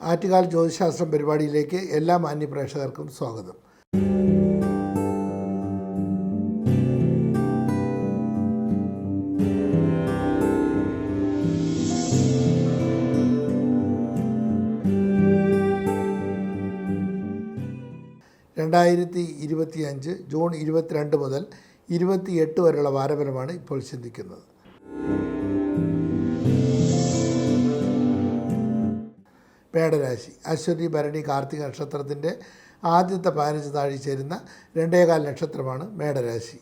ആറ്റുകാൽ ജ്യോതിശാസ്ത്രം പരിപാടിയിലേക്ക് എല്ലാ മാന്യപ്രേക്ഷകർക്കും സ്വാഗതം. രണ്ടായിരത്തി ഇരുപത്തിയഞ്ച് ജൂൺ ഇരുപത്തിരണ്ട് മുതൽ ഇരുപത്തിയെട്ട് വരെയുള്ള വാരഫലമാണ് ഇപ്പോൾ ചിന്തിക്കുന്നത്. മേടരാശി. അശ്വതി ഭരണി കാർത്തിക നക്ഷത്രത്തിന്റെ ആദ്യത്തെ പതിനഞ്ച് താഴി ചേരുന്ന രണ്ടേകാൽ നക്ഷത്രമാണ് മേടരാശി.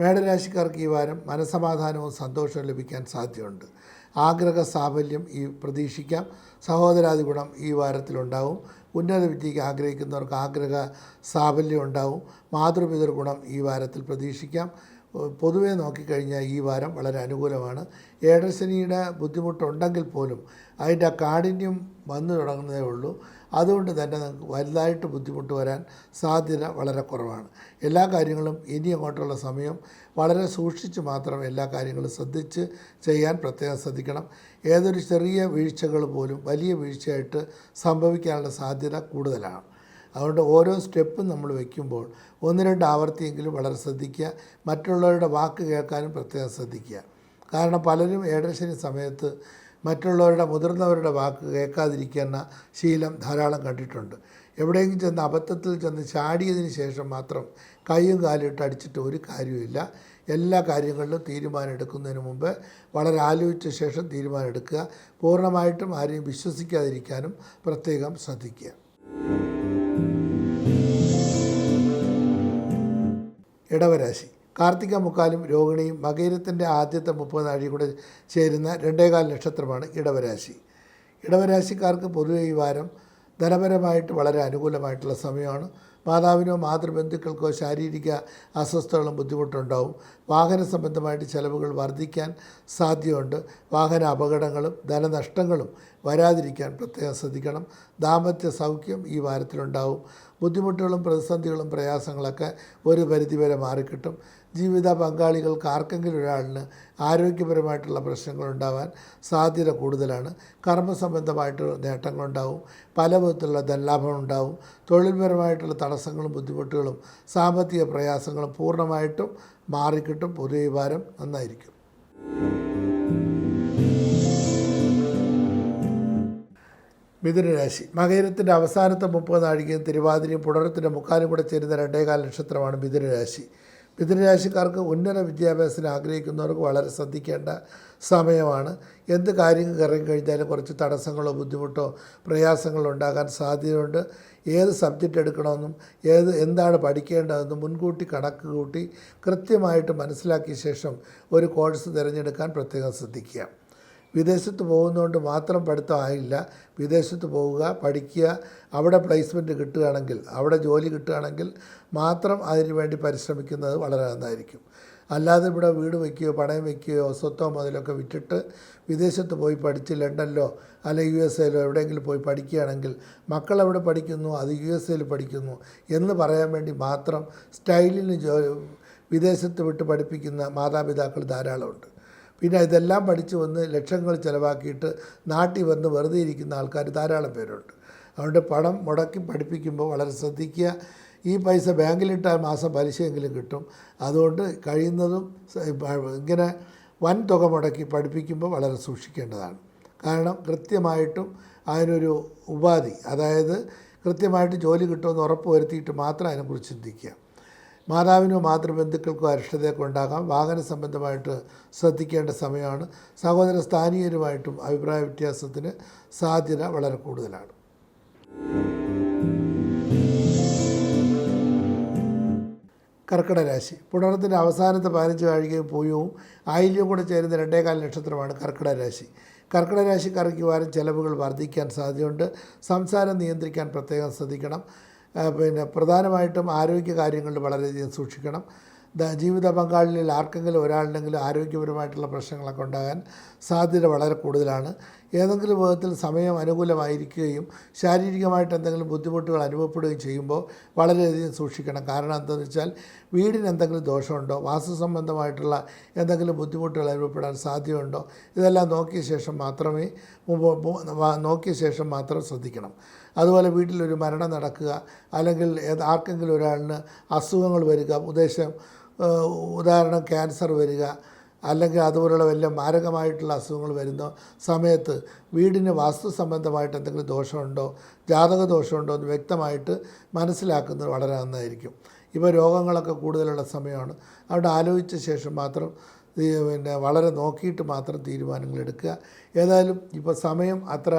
മേടരാശിക്കാർക്ക് ഈ വാരം മനസമാധാനവും സന്തോഷവും ലഭിക്കാൻ സാധ്യതയുണ്ട്. ആഗ്രഹ സാഫല്യം ഈ പ്രതീക്ഷിക്കാം. സഹോദരാദി ഗുണം ഈ വാരത്തിലുണ്ടാവും. ഉന്നത വിദ്യയ്ക്ക് ആഗ്രഹിക്കുന്നവർക്ക് ആഗ്രഹ സാഫല്യം ഉണ്ടാവും. മാതൃപിതൃ ഗുണം ഈ വാരത്തിൽ പ്രതീക്ഷിക്കാം. പൊതുവേ നോക്കിക്കഴിഞ്ഞാൽ ഈ വാരം വളരെ അനുകൂലമാണ്. ഏഴരശനിയുടെ ബുദ്ധിമുട്ടുണ്ടെങ്കിൽ പോലും അതിന്റെ കാഠിന്യം വന്നു തുടങ്ങുന്നതേ ഉള്ളൂ. അതുകൊണ്ട് തന്നെ നിങ്ങൾക്ക് വലുതായിട്ട് ബുദ്ധിമുട്ട് വരാൻ സാധ്യത വളരെ കുറവാണ്. എല്ലാ കാര്യങ്ങളും ഇനി അങ്ങോട്ടുള്ള സമയം വളരെ സൂക്ഷിച്ച് മാത്രം എല്ലാ കാര്യങ്ങളും ശ്രദ്ധിച്ച് ചെയ്യാൻ പ്രത്യേകം ശ്രദ്ധിക്കണം. ഏതൊരു ചെറിയ വീഴ്ചകൾ പോലും വലിയ വീഴ്ചയായിട്ട് സംഭവിക്കാനുള്ള സാധ്യത കൂടുതലാണ്. അതുകൊണ്ട് ഓരോ സ്റ്റെപ്പും നമ്മൾ വയ്ക്കുമ്പോൾ ഒന്ന് രണ്ട് ആവർത്തിയെങ്കിലും വളരെ ശ്രദ്ധിക്കുക. മറ്റുള്ളവരുടെ വാക്ക് കേൾക്കാനും പ്രത്യേകം ശ്രദ്ധിക്കുക. കാരണം പലരും ഏഴരശനി സമയത്ത് മറ്റുള്ളവരുടെ മുതിർന്നവരുടെ വാക്ക് കേൾക്കാതിരിക്കുന്ന ശീലം ധാരാളം കണ്ടിട്ടുണ്ട്. എവിടെയെങ്കിലും ചെന്ന് അബദ്ധത്തിൽ ചെന്ന് ചാടിയതിന് ശേഷം മാത്രം കൈയും കാലും ഇട്ട് അടിച്ചിട്ട് ഒരു കാര്യവുമില്ല. എല്ലാ കാര്യങ്ങളിലും തീരുമാനം എടുക്കുന്നതിന് മുമ്പ് വളരെ ആലോചിച്ച ശേഷം തീരുമാനം എടുക്കുക. പൂർണമായിട്ടും ആരെയും വിശ്വസിക്കാതിരിക്കാനും പ്രത്യേകം ശ്രദ്ധിക്കുക. ഇടവരാശി. കാർത്തിക മുക്കാലും രോഹിണിയും മകേരത്തിന്റെ ആദ്യത്തെ മുപ്പത് നാഴി കൂടെ ചേരുന്ന രണ്ടേകാൽ നക്ഷത്രമാണ് ഇടവരാശി. ഇടവരാശിക്കാർക്ക് പൊതുവെ ഈ വാരം ധനപരമായിട്ട് വളരെ അനുകൂലമായിട്ടുള്ള സമയമാണ്. മാതാവിനോ മാതൃബന്ധുക്കൾക്കോ ശാരീരിക അസ്വസ്ഥകളും ബുദ്ധിമുട്ടുണ്ടാവും. വാഹന സംബന്ധമായിട്ട് ചിലവുകൾ വർദ്ധിക്കാൻ സാധ്യതയുണ്ട്. വാഹന അപകടങ്ങളും ധനനഷ്ടങ്ങളും വരാതിരിക്കാൻ പ്രത്യേകം ശ്രദ്ധിക്കണം. ദാമ്പത്യ സൗഖ്യം ഈ വാരത്തിലുണ്ടാവും. ബുദ്ധിമുട്ടുകളും പ്രതിസന്ധികളും പ്രയാസങ്ങളൊക്കെ ഒരു പരിധിവരെ മാറിക്കിട്ടും. ജീവിത പങ്കാളികൾക്ക് ആർക്കെങ്കിലും ഒരാളിന് ആരോഗ്യപരമായിട്ടുള്ള പ്രശ്നങ്ങളുണ്ടാവാൻ സാധ്യത കൂടുതലാണ്. കർമ്മസംബന്ധമായിട്ട് നേട്ടങ്ങളുണ്ടാവും. പല വിധത്തിലുള്ള ധനലാഭം ഉണ്ടാവും തൊഴിൽപരമായിട്ടുള്ള തടസ്സങ്ങളും ബുദ്ധിമുട്ടുകളും സാമ്പത്തിക പ്രയാസങ്ങളും പൂർണമായിട്ടും മാറിക്കിട്ടും പൊതുവെ ഈ വാരം നന്നായിരിക്കും. മിഥുനരാശി. മകയിരത്തിന്റെ അവസാനത്തെ മുപ്പത് നാഴികയും തിരുവാതിരയും പുണരത്തിന്റെ മുക്കാലും കൂടെ ചേരുന്ന രണ്ടേകാല നക്ഷത്രമാണ് മിഥുനരാശി. മിഥുനരാശിക്കാർക്ക് ഉന്നത വിദ്യാഭ്യാസത്തിന് ആഗ്രഹിക്കുന്നവർക്ക് വളരെ ശ്രദ്ധിക്കേണ്ട സമയമാണ്. എന്ത് കാര്യങ്ങൾ കയറി കഴിഞ്ഞാലും കുറച്ച് തടസ്സങ്ങളോ ബുദ്ധിമുട്ടോ പ്രയാസങ്ങളോ ഉണ്ടാകാൻ സാധ്യതയുണ്ട്. ഏത് സബ്ജക്റ്റ് എടുക്കണമെന്നും ഏത് എന്താണ് പഠിക്കേണ്ടതെന്നും മുൻകൂട്ടി കണക്ക് കൂട്ടി കൃത്യമായിട്ട് മനസ്സിലാക്കിയ ശേഷം ഒരു കോഴ്സ് തിരഞ്ഞെടുക്കാൻ പ്രത്യേകം ശ്രദ്ധിക്കുക. വിദേശത്ത് പോകുന്നതുകൊണ്ട് മാത്രം പഠിത്തം ആയില്ല വിദേശത്ത് പോവുക പഠിക്കുക അവിടെ പ്ലേസ്മെന്റ് കിട്ടുകയാണെങ്കിൽ അവിടെ ജോലി കിട്ടുകയാണെങ്കിൽ മാത്രം അതിനു വേണ്ടി പരിശ്രമിക്കുന്നത് വളരെ നന്നായിരിക്കും. അല്ലാതെ ഇവിടെ വീട് വയ്ക്കുകയോ പണയം വയ്ക്കുകയോ സ്വത്തോ മുതലൊക്കെ വിറ്റിട്ട് വിദേശത്ത് പോയി പഠിച്ച് ലണ്ടനിലോ അല്ലെ യു എസ് എയിലോ എവിടെയെങ്കിലും പോയി പഠിക്കുകയാണെങ്കിൽ മക്കൾ എവിടെ പഠിക്കുന്നു? അത് യു എസ് എയിൽ പഠിക്കുന്നു. എന്ന് പറയാൻ വേണ്ടി മാത്രം സ്റ്റൈലിന് ജോ വിദേശത്ത് വിട്ട് പഠിപ്പിക്കുന്ന മാതാപിതാക്കൾ ധാരാളമുണ്ട്. പിന്നെ ഇതെല്ലാം പഠിച്ചു വന്ന് ലക്ഷങ്ങൾ ചിലവാക്കിയിട്ട് നാട്ടിൽ വന്ന് വെറുതെ ഇരിക്കുന്ന ആൾക്കാർ ധാരാളം പേരുണ്ട്. അതുകൊണ്ട് പണം മുടക്കി പഠിപ്പിക്കുമ്പോൾ വളരെ ശ്രദ്ധിക്കുക. ഈ പൈസ ബാങ്കിലിട്ടാൽ മാസം പലിശയെങ്കിലും കിട്ടും. അതുകൊണ്ട് കഴിയുന്നതും ഇങ്ങനെ വൻ തുക മുടക്കി പഠിപ്പിക്കുമ്പോൾ വളരെ സൂക്ഷിക്കേണ്ടതാണ്. കാരണം കൃത്യമായിട്ടും അതിനൊരു ഉപാധി അതായത് കൃത്യമായിട്ട് ജോലി കിട്ടുമെന്ന് ഉറപ്പ് വരുത്തിയിട്ട് മാത്രം അതിനെക്കുറിച്ച് ചിന്തിക്കുക. മാതാവിനോ മാതൃബന്ധുക്കൾക്കോ അരിഷ്ടതയൊക്കെ ഉണ്ടാകാം. വാഹന സംബന്ധമായിട്ട് ശ്രദ്ധിക്കേണ്ട സമയമാണ്. സഹോദര സ്ഥാനീയരുമായിട്ടും അഭിപ്രായ വ്യത്യാസത്തിന് സാധ്യത വളരെ കൂടുതലാണ്. കർക്കിടരാശി പുണർത്തിന്റെ അവസാനത്തെ പതിനഞ്ച് കാഴികയും പൂയവും ആയില്യവും കൂടെ ചേരുന്ന രണ്ടേകാൽ നക്ഷത്രമാണ് കർക്കിടരാശി രാശി. കർക്കിടക രാശിക്കാർക്ക് ഈ വാരം ചെലവുകൾ വർദ്ധിക്കാൻ സാധ്യതയുണ്ട്. സംസാരം നിയന്ത്രിക്കാൻ പ്രത്യേകം ശ്രദ്ധിക്കണം. പിന്നെ പ്രധാനമായിട്ടും ആരോഗ്യ കാര്യങ്ങളിൽ വളരെയധികം സൂക്ഷിക്കണം. ജീവിത പങ്കാളിയിൽ ആർക്കെങ്കിലും ഒരാളുണ്ടെങ്കിലും ആരോഗ്യപരമായിട്ടുള്ള പ്രശ്നങ്ങളൊക്കെ ഉണ്ടാകാൻ സാധ്യത വളരെ കൂടുതലാണ്. ഏതെങ്കിലും വിധത്തിൽ സമയം അനുകൂലമായിരിക്കുകയും ശാരീരികമായിട്ട് എന്തെങ്കിലും ബുദ്ധിമുട്ടുകൾ അനുഭവപ്പെടുകയും ചെയ്യുമ്പോൾ വളരെയധികം സൂക്ഷിക്കണം. കാരണം എന്താണെന്ന് വെച്ചാൽ വീടിന് എന്തെങ്കിലും ദോഷമുണ്ടോ? വാസ്തു സംബന്ധമായിട്ടുള്ള എന്തെങ്കിലും ബുദ്ധിമുട്ടുകൾ അനുഭവപ്പെടാൻ സാധ്യതയുണ്ടോ? ഇതെല്ലാം നോക്കിയ ശേഷം മാത്രമേ നോക്കിയ ശേഷം മാത്രം ശ്രദ്ധിക്കണം. അതുപോലെ വീട്ടിലൊരു മരണം നടക്കുക അല്ലെങ്കിൽ ആർക്കെങ്കിലും ഒരാളിന് അസുഖങ്ങൾ വരിക ഉദ്ദേശം ഉദാഹരണം ക്യാൻസർ വരിക അല്ലെങ്കിൽ അതുപോലുള്ള വലിയ മാരകമായിട്ടുള്ള അസുഖങ്ങൾ വരുന്ന സമയത്ത് വീടിന് വാസ്തു സംബന്ധമായിട്ട് എന്തെങ്കിലും ദോഷമുണ്ടോ ജാതക ദോഷമുണ്ടോ എന്ന് വ്യക്തമായിട്ട് മനസ്സിലാക്കുന്നത് വളരെ നന്നായിരിക്കും. ഇപ്പോൾ രോഗങ്ങളൊക്കെ കൂടുതലുള്ള സമയമാണ്. അവിടെ ആലോചിച്ച ശേഷം മാത്രം പിന്നെ വളരെ നോക്കിയിട്ട് മാത്രം തീരുമാനങ്ങൾ എടുക്കുക. ഏതായാലും ഇപ്പോൾ സമയം അത്ര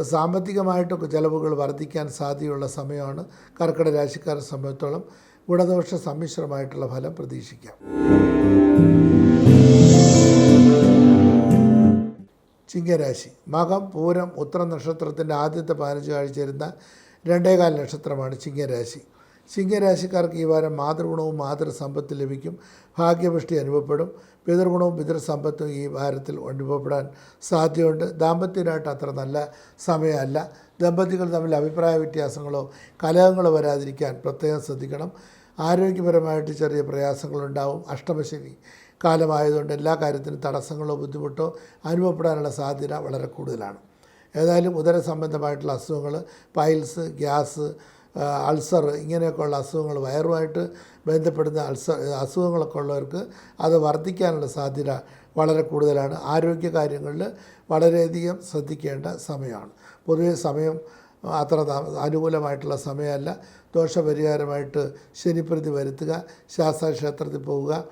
സാമ്പത്തികമായിട്ടൊക്കെ ചിലവുകൾ വർദ്ധിക്കാൻ സാധ്യതയുള്ള സമയമാണ് കർക്കിടക രാശിക്കാരെ സംബന്ധിച്ചോളം ഗുണദോഷ സമ്മിശ്രമായിട്ടുള്ള ഫലം പ്രതീക്ഷിക്കാം. ചിങ്ങരാശി. മകം പൂരം ഉത്തര നക്ഷത്രത്തിന്റെ ആദ്യത്തെ പതിനഞ്ച് ആഴ്ച വരുന്ന രണ്ടേകാൽ നക്ഷത്രമാണ് ചിങ്ങരാശി. ചിങ്ങരാശിക്കാർക്ക് ഈ വാരം മാതൃഗുണവും മാതൃസമ്പത്ത് ലഭിക്കും. ഭാഗ്യപുഷ്ടി അനുഭവപ്പെടും. പിതൃഗുണവും പിതൃസമ്പത്തും ഈ ഭാരത്തിൽ അനുഭവപ്പെടാൻ സാധ്യതയുണ്ട്. ദാമ്പത്യമായിട്ട് അത്ര നല്ല സമയമല്ല. ദമ്പതികൾ തമ്മിൽ അഭിപ്രായ വ്യത്യാസങ്ങളോ കലഹങ്ങളോ വരാതിരിക്കാൻ പ്രത്യേകം ശ്രദ്ധിക്കണം. ആരോഗ്യപരമായിട്ട് ചെറിയ പ്രയാസങ്ങളുണ്ടാവും. അഷ്ടമശനി കാലമായതുകൊണ്ട് എല്ലാ കാര്യത്തിനും തടസ്സങ്ങളോ ബുദ്ധിമുട്ടോ അനുഭവപ്പെടാനുള്ള സാധ്യത വളരെ കൂടുതലാണ്. ഏതായാലും ഉദര സംബന്ധമായിട്ടുള്ള അസുഖങ്ങൾ പൈൽസ് ഗ്യാസ് അൾസർ ഇങ്ങനെയൊക്കെയുള്ള അസുഖങ്ങൾ വയറുമായിട്ട് ബന്ധപ്പെടുന്ന അൾസർ അസുഖങ്ങളൊക്കെ ഉള്ളവർക്ക് അത് വർദ്ധിക്കാനുള്ള സാധ്യത വളരെ കൂടുതലാണ്. ആരോഗ്യ കാര്യങ്ങളിൽ വളരെയധികം ശ്രദ്ധിക്കേണ്ട സമയമാണ്. പൊതുവേ സമയം അത്ര അനുകൂലമായിട്ടുള്ള സമയമല്ല. ദോഷപരിഹാരമായിട്ട് ശനിപ്രതി വരുത്തുക ശാസ്താക്ഷേത്രത്തിൽ പോവുക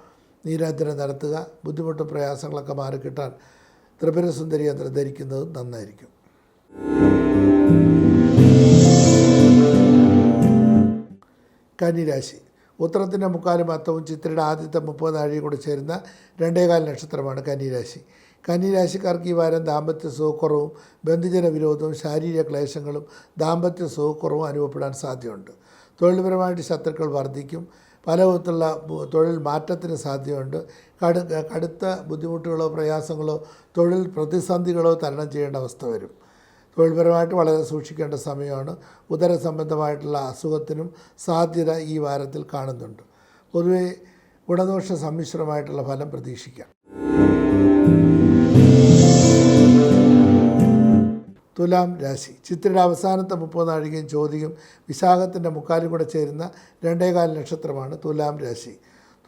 നീരാജനം നടത്തുക ബുദ്ധിമുട്ടും പ്രയാസങ്ങളൊക്കെ മാറിക്കിട്ടാൻ ത്രിപുരസുന്ദരി യന്ത്രം ധരിക്കുന്നത് നന്നായിരിക്കും. കന്നിരാശി. ഉത്തരത്തിന്റെ മുക്കാലും അത്തവും ചിത്രയുടെ ആദ്യത്തെ മുപ്പത് നാഴിയും കൂടെ ചേരുന്ന രണ്ടേകാൽ നക്ഷത്രമാണ് കന്നിരാശി. കന്നിരാശിക്കാർക്ക് ഈ വാരം ദാമ്പത്യ സുഖക്കുറവും ബന്ധുജന വിരോധവും ശാരീരിക ക്ലേശങ്ങളും ദാമ്പത്യ സുഖക്കുറവും അനുഭവപ്പെടാൻ സാധ്യതയുണ്ട്. തൊഴിൽപരമായിട്ട് ശത്രുക്കൾ വർദ്ധിക്കും. പല വിധത്തിലുള്ള തൊഴിൽ മാറ്റത്തിന് സാധ്യതയുണ്ട്. കടു കടുത്ത ബുദ്ധിമുട്ടുകളോ പ്രയാസങ്ങളോ തൊഴിൽ പ്രതിസന്ധികളോ തരണം ചെയ്യേണ്ട അവസ്ഥ വരും. തൊഴിൽപരമായിട്ട് വളരെ സൂക്ഷിക്കേണ്ട സമയമാണ്. ഉദര സംബന്ധമായിട്ടുള്ള അസുഖത്തിനും സാധ്യത ഈ വാരത്തിൽ കാണുന്നുണ്ട്. പൊതുവെ ഗുണദോഷ സമ്മിശ്രമായിട്ടുള്ള ഫലം പ്രതീക്ഷിക്കാം. തുലാം രാശി. ചിത്രയുടെ അവസാനത്തെ മുപ്പത് നാഴികയും ചോദ്യം വിശാഖത്തിന്റെ മുക്കാലും കൂടെ ചേരുന്ന രണ്ടേകാൽ നക്ഷത്രമാണ് തുലാം രാശി.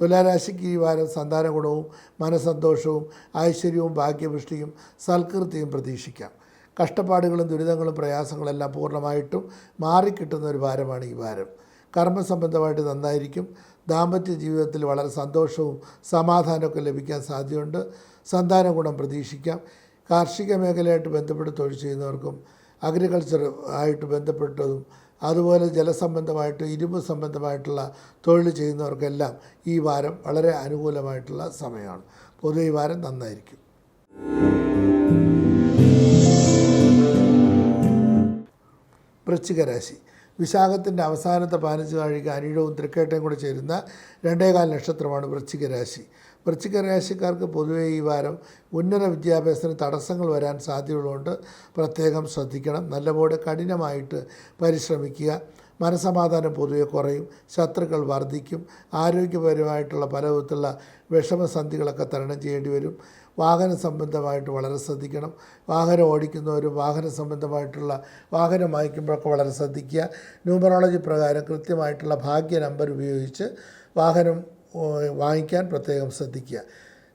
തുലാരാശിക്ക് ഈ വാരം സന്താന ഗുണവും മനസന്തോഷവും ഐശ്വര്യവും ഭാഗ്യപുഷ്ടിയും സൽകൃതിയും പ്രതീക്ഷിക്കാം. കഷ്ടപ്പാടുകളും ദുരിതങ്ങളും പ്രയാസങ്ങളെല്ലാം പൂർണമായിട്ടും മാറിക്കിട്ടുന്ന ഒരു വാരമാണ് ഈ വാരം കർമ്മസംബന്ധമായിട്ട് നന്നായിരിക്കും. ദാമ്പത്യ ജീവിതത്തിൽ വളരെ സന്തോഷവും സമാധാനമൊക്കെ ലഭിക്കാൻ സാധ്യതയുണ്ട്. സന്താന ഗുണം പ്രതീക്ഷിക്കാം. കാർഷിക മേഖലയായിട്ട് ബന്ധപ്പെട്ട് തൊഴിൽ ചെയ്യുന്നവർക്കും അഗ്രികൾച്ചർ ആയിട്ട് ബന്ധപ്പെട്ടതും അതുപോലെ ജലസംബന്ധമായിട്ട് ഇരുമ്പ് സംബന്ധമായിട്ടുള്ള തൊഴിൽ ചെയ്യുന്നവർക്കെല്ലാം ഈ വാരം വളരെ അനുകൂലമായിട്ടുള്ള സമയമാണ്. പൊതുവെ ഈ വാരം നന്നായിരിക്കും. വൃശ്ചികരാശി. വിശാഖത്തിന്റെ അവസാനത്തെ പതിനഞ്ച് നാഴിക അനിഴവും തൃക്കേട്ടയും കൂടെ ചേരുന്ന രണ്ടേകാൽ നക്ഷത്രമാണ് വൃശ്ചികരാശി. വൃശ്ചികരാശിക്കാർക്ക് പൊതുവേ ഈ വാരം ഉന്നത വിദ്യാഭ്യാസത്തിന് തടസ്സങ്ങൾ വരാൻ സാധ്യതയുള്ളതുകൊണ്ട് പ്രത്യേകം ശ്രദ്ധിക്കണം. നല്ലപോലെ കഠിനമായിട്ട് പരിശ്രമിക്കുക. മനസമാധാനം പൊതുവെ കുറയും. ശത്രുക്കൾ വർദ്ധിക്കും ആരോഗ്യപരമായിട്ടുള്ള പല വിധത്തിലുള്ള വിഷമസന്ധികളൊക്കെ തരണം ചെയ്യേണ്ടി വരും. വാഹന സംബന്ധമായിട്ട് വളരെ ശ്രദ്ധിക്കണം. വാഹനം ഓടിക്കുന്നവരും വാഹന സംബന്ധമായിട്ടുള്ള വാഹനം വാങ്ങിക്കുമ്പോഴൊക്കെ വളരെ ശ്രദ്ധിക്കുക. ന്യൂമറോളജി പ്രകാരം കൃത്യമായിട്ടുള്ള ഭാഗ്യ നമ്പർ ഉപയോഗിച്ച് വാഹനം വാങ്ങിക്കാൻ പ്രത്യേകം ശ്രദ്ധിക്കുക.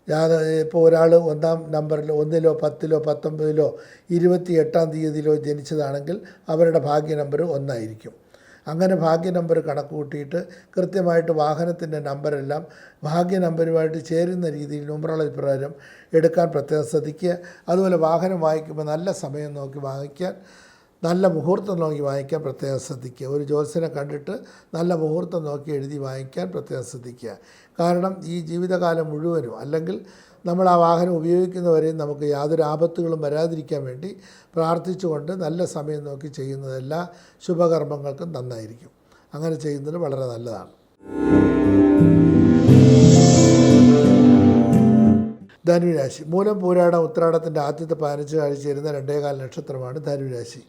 ഞാൻ ഇപ്പോൾ ഒരാൾ ഒന്നാം നമ്പറിൽ ഒന്നിലോ പത്തിലോ പത്തൊമ്പതിലോ ഇരുപത്തി എട്ടാം തീയതിയിലോ ജനിച്ചതാണെങ്കിൽ അവരുടെ ഭാഗ്യ നമ്പർ ഒന്നായിരിക്കും. അങ്ങനെ ഭാഗ്യ നമ്പർ കണക്ക് കൂട്ടിയിട്ട് കൃത്യമായിട്ട് വാഹനത്തിന്റെ നമ്പരെല്ലാം ഭാഗ്യ നമ്പരുമായിട്ട് ചേരുന്ന രീതിയിൽ ന്യൂമറോളജി പ്രകാരം എടുക്കാൻ പ്രത്യേകം ശ്രദ്ധിക്കുക. അതുപോലെ വാഹനം വാങ്ങിക്കുമ്പോൾ നല്ല സമയം നോക്കി വാങ്ങിക്കാൻ നല്ല മുഹൂർത്തം നോക്കി വാങ്ങിക്കാൻ പ്രത്യേകം ശ്രദ്ധിക്കുക. ഒരു ജ്യോത്സ്യനെ കണ്ടിട്ട് നല്ല മുഹൂർത്തം നോക്കി എഴുതി വാങ്ങിക്കാൻ പ്രത്യേകം ശ്രദ്ധിക്കുക. കാരണം ഈ ജീവിതകാലം മുഴുവനും അല്ലെങ്കിൽ നമ്മൾ ആ വാഹനം ഉപയോഗിക്കുന്നവരെയും നമുക്ക് യാതൊരു ആപത്തുകളും വരാതിരിക്കാൻ വേണ്ടി പ്രാർത്ഥിച്ചുകൊണ്ട് നല്ല സമയം നോക്കി ചെയ്യുന്നത് എല്ലാ ശുഭകർമ്മങ്ങൾക്കും നന്നായിരിക്കും. അങ്ങനെ ചെയ്യുന്നത് വളരെ നല്ലതാണ്. ധനുരാശി. മൂലം പൂരാടം ഉത്രാടത്തിന്റെ ആദ്യത്തെ പതിനഞ്ച് ആഴ്ച ചേരുന്ന രണ്ടേകാൽ നക്ഷത്രമാണ് ധനുരാശി.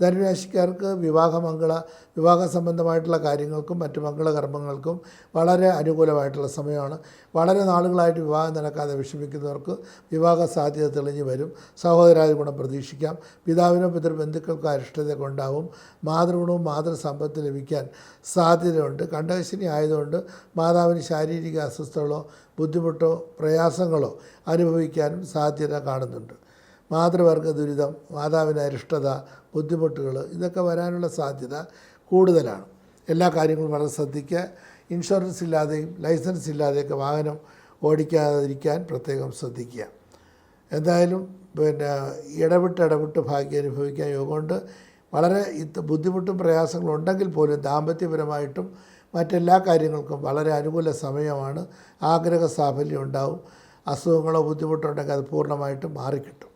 ധനുരാശിക്കാർക്ക് വിവാഹമംഗള വിവാഹ സംബന്ധമായിട്ടുള്ള കാര്യങ്ങൾക്കും മറ്റു മംഗളകർമ്മങ്ങൾക്കും വളരെ അനുകൂലമായിട്ടുള്ള സമയമാണ്. വളരെ നാളുകളായിട്ട് വിവാഹം നടക്കാതെ വിഷമിക്കുന്നവർക്ക് വിവാഹ സാധ്യത തെളിഞ്ഞു വരും. സഹോദരാദി ഗുണം പ്രതീക്ഷിക്കാം. പിതാവിനോ പിതൃബന്ധുക്കൾക്കോ അരിഷ്ടതയൊക്കെ ഉണ്ടാവും മാതൃഗുണവും മാതൃസമ്പത്ത് ലഭിക്കാൻ സാധ്യതയുണ്ട്. കണ്ടകശനി ആയതുകൊണ്ട് മാതാവിന് ശാരീരിക അസ്വസ്ഥതകളോ ബുദ്ധിമുട്ടോ പ്രയാസങ്ങളോ അനുഭവിക്കാനും സാധ്യത കാണുന്നുണ്ട്. മാതൃവർഗ ദുരിതം മാതാവിന് അരിഷ്ടത ബുദ്ധിമുട്ടുകൾ ഇതൊക്കെ വരാനുള്ള സാധ്യത കൂടുതലാണ്. എല്ലാ കാര്യങ്ങളും വളരെ ശ്രദ്ധിക്കുക. ഇൻഷുറൻസ് ഇല്ലാതെയും ലൈസൻസ് ഇല്ലാതെയൊക്കെ വാഹനം ഓടിക്കാതിരിക്കാൻ പ്രത്യേകം ശ്രദ്ധിക്കുക. എന്തായാലും പിന്നെ ഇടവിട്ട് ഇടവിട്ട് ഭാഗ്യം അനുഭവിക്കാൻ യോഗമുണ്ട്. വളരെ ബുദ്ധിമുട്ടും പ്രയാസങ്ങളും ഉണ്ടെങ്കിൽ പോലും ദാമ്പത്യപരമായിട്ടും മറ്റെല്ലാ കാര്യങ്ങൾക്കും വളരെ അനുകൂല സമയമാണ്. ആഗ്രഹ സാഫല്യം ഉണ്ടാവും. അസുഖങ്ങളോ ബുദ്ധിമുട്ടോ ഉണ്ടെങ്കിൽ അത് പൂർണമായിട്ടും മാറിക്കിട്ടും.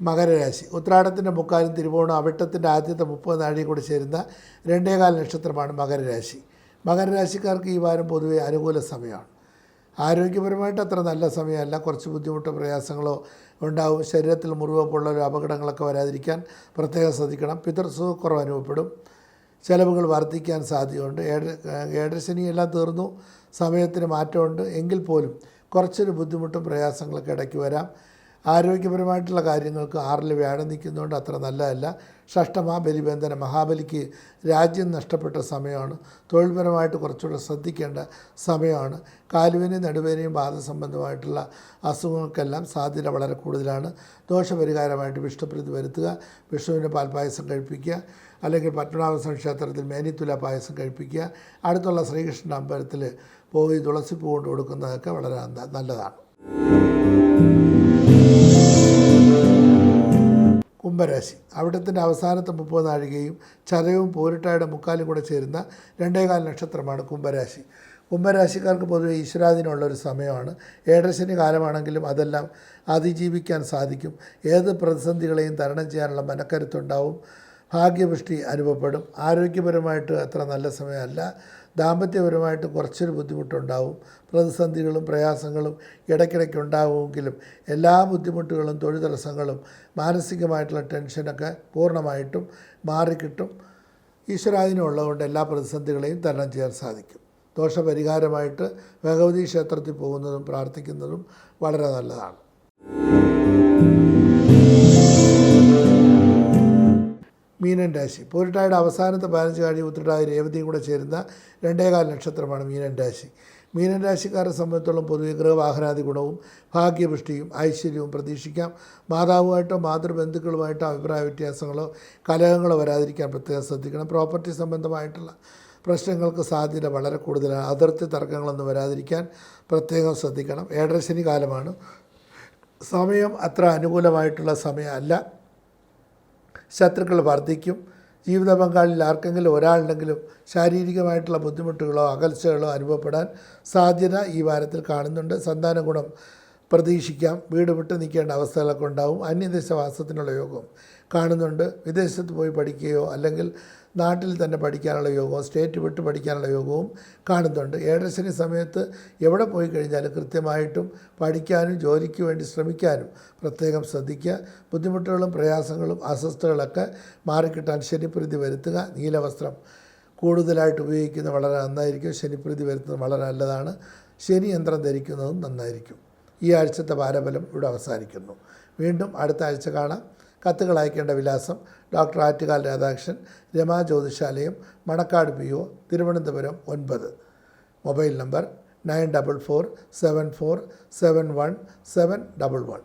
മകരരാശി. ഉത്രാടത്തിന്റെ മുക്കാലും തിരുവോണം അവിട്ടത്തിന്റെ ആദ്യത്തെ മുപ്പത് നാഴിക കൂടി ചേരുന്ന രണ്ടേകാല നക്ഷത്രമാണ് മകരരാശി. മകരരാശിക്കാർക്ക് ഈ വാരം പൊതുവെ അനുകൂല സമയമാണ്. ആരോഗ്യപരമായിട്ട് അത്ര നല്ല സമയമല്ല. കുറച്ച് ബുദ്ധിമുട്ടോ പ്രയാസങ്ങളോ ഉണ്ടാവും. ശരീരത്തിൽ മുറിവോ പൊള്ളലോ അപകടങ്ങളൊക്കെ വരാതിരിക്കാൻ പ്രത്യേകം ശ്രദ്ധിക്കണം. പിതൃസുഖക്കുറവ് അനുഭവപ്പെടും. ചിലവുകൾ വർദ്ധിക്കാൻ സാധ്യതയുണ്ട്. ഏഴ ഏഴരശനി എല്ലാം തീർന്നു. സമയത്തിന് മാറ്റമുണ്ട്. എങ്കിൽ പോലും കുറച്ചൊരു ബുദ്ധിമുട്ടും പ്രയാസങ്ങളൊക്കെ ഇടയ്ക്ക് വരാം. ആരോഗ്യപരമായിട്ടുള്ള കാര്യങ്ങൾക്ക് ആറിൽ വ്യാഴം നിൽക്കുന്നതുകൊണ്ട് അത്ര നല്ലതല്ല. ഷഷ്ടമാ ബലിബന്ധന. മഹാബലിക്ക് രാജ്യം നഷ്ടപ്പെട്ട സമയമാണ്. തൊഴിൽപരമായിട്ട് കുറച്ചുകൂടെ ശ്രദ്ധിക്കേണ്ട സമയമാണ്. കാലുവിനെയും നടുവേനെയും ബാധസംബന്ധമായിട്ടുള്ള അസുഖങ്ങൾക്കെല്ലാം സാധ്യത വളരെ കൂടുതലാണ്. ദോഷപരിഹാരമായിട്ട് വിഷ്ണുപ്രീതി വരുത്തുക. വിഷ്ണുവിന്റെ പാൽപ്പായസം കഴിപ്പിക്കുക. അല്ലെങ്കിൽ പത്മനാഭസ്വാമി ക്ഷേത്രത്തിൽ മേനിത്തുല പായസം കഴിപ്പിക്കുക അടുത്തുള്ള ശ്രീകൃഷ്ണ അമ്പലത്തിൽ പോയി തുളസിപ്പൂ കൊണ്ട് കൊടുക്കുന്നതൊക്കെ വളരെ നല്ലതാണ്. കുംഭരാശി. അവിടത്തിന്റെ അവസാനത്തെ മുപ്പത് നാഴികയും ചതയവും പോരിട്ടായുടെ മുക്കാലും കൂടെ ചേരുന്ന രണ്ടേകാൽ നക്ഷത്രമാണ് കുംഭരാശി. കുംഭരാശിക്കാർക്ക് പൊതുവെ ഈശ്വരാധീനമുള്ള ഒരു സമയമാണ് ഏഴരശനി കാലമാണെങ്കിലും അതെല്ലാം അതിജീവിക്കാൻ സാധിക്കും. ഏത് പ്രതിസന്ധികളെയും തരണം ചെയ്യാനുള്ള മനക്കരുത്തുണ്ടാവും. ഭാഗ്യപുഷ്ടി അനുഭവപ്പെടും. ആരോഗ്യപരമായിട്ട് അത്ര നല്ല സമയമല്ല. ദാമ്പത്യപരമായിട്ട് കുറച്ചൊരു ബുദ്ധിമുട്ടുണ്ടാവും. പ്രതിസന്ധികളും പ്രയാസങ്ങളും ഇടയ്ക്കിടയ്ക്ക് ഉണ്ടാവുമെങ്കിലും എല്ലാ ബുദ്ധിമുട്ടുകളും തൊഴിൽ തടസ്സങ്ങളും മാനസികമായിട്ടുള്ള ടെൻഷനൊക്കെ പൂർണമായിട്ടും മാറിക്കിട്ടും. ഈശ്വരാധീനം ഉള്ളതുകൊണ്ട് എല്ലാ പ്രതിസന്ധികളെയും തരണം ചെയ്യാൻ സാധിക്കും. ദോഷപരിഹാരമായിട്ട് ഭഗവതി ക്ഷേത്രത്തിൽ പോകുന്നതും പ്രാർത്ഥിക്കുന്നതും വളരെ നല്ലതാണ്. മീനൻ രാശി. പൂരിട്ടായുടെ അവസാനത്തെ പതിനഞ്ച് കാഴ്ച ഉത്രട്ടായ രേവതിയും കൂടെ ചേരുന്ന രണ്ടേകാൽ നക്ഷത്രമാണ് മീനൻ രാശി. മീനൻ രാശിക്കാരെ സംബന്ധിച്ചോളം പൊതുവെ ഗൃഹവാഹനാദി ഗുണവും ഭാഗ്യപുഷ്ടിയും ഐശ്വര്യവും പ്രതീക്ഷിക്കാം. മാതാവുമായിട്ടോ മാതൃബന്ധുക്കളുമായിട്ടോ അഭിപ്രായ വ്യത്യാസങ്ങളോ കലഹങ്ങളോ വരാതിരിക്കാൻ പ്രത്യേകം ശ്രദ്ധിക്കണം. പ്രോപ്പർട്ടി സംബന്ധമായിട്ടുള്ള പ്രശ്നങ്ങൾക്ക് സാധ്യത വളരെ കൂടുതലാണ്. അതിർത്തി തർക്കങ്ങളൊന്നും വരാതിരിക്കാൻ പ്രത്യേകം ശ്രദ്ധിക്കണം. ഏഴരശനി കാലമാണ് സമയം അത്ര അനുകൂലമായിട്ടുള്ള സമയമല്ല. ശത്രുക്കൾ വർദ്ധിക്കും. ജീവിത പങ്കാളിൽ ആർക്കെങ്കിലും ഒരാളുണ്ടെങ്കിലും ശാരീരികമായിട്ടുള്ള ബുദ്ധിമുട്ടുകളോ അകൽച്ചകളോ അനുഭവപ്പെടാൻ സാധ്യത ഈ വാരത്തിൽ കാണുന്നുണ്ട്. സന്താന ഗുണം പ്രതീക്ഷിക്കാം. വീട് വിട്ട് നിൽക്കേണ്ട അവസ്ഥകളൊക്കെ ഉണ്ടാവും. അന്യദേശവാസത്തിനുള്ള യോഗം കാണുന്നുണ്ട്. വിദേശത്ത് പോയി പഠിക്കുകയോ അല്ലെങ്കിൽ നാട്ടിൽ തന്നെ പഠിക്കാനുള്ള യോഗവും സ്റ്റേറ്റ് വിട്ട് പഠിക്കാനുള്ള യോഗവും കാണുന്നുണ്ട്. ഏഴരശനി സമയത്ത് എവിടെ പോയി കഴിഞ്ഞാലും കൃത്യമായിട്ടും പഠിക്കാനും ജോലിക്ക് വേണ്ടി ശ്രമിക്കാനും പ്രത്യേകം ശ്രദ്ധിക്കുക. ബുദ്ധിമുട്ടുകളും പ്രയാസങ്ങളും അസ്വസ്ഥതകളൊക്കെ മാറിക്കിട്ടാൻ ശനിപ്രീതി വരുത്തുക. നീലവസ്ത്രം കൂടുതലായിട്ട് ഉപയോഗിക്കുന്നത് വളരെ നന്നായിരിക്കും. ശനിപ്രീതി വരുത്തുന്നത് വളരെ നല്ലതാണ്. ശനി യന്ത്രം ധരിക്കുന്നതും നന്നായിരിക്കും. ഈ ആഴ്ചത്തെ ഭാരബലം ഇവിടെ അവസാനിക്കുന്നു. വീണ്ടും അടുത്ത ആഴ്ച കാണാം. കത്തുകൾ അയക്കേണ്ട വിലാസം doctor Attukal Radhakrishnan Rama Jyothisalayam Manacaud P O Thiruvananthapuram ഒൻപത്. Mobile number nine double four seven four seven one seven double one.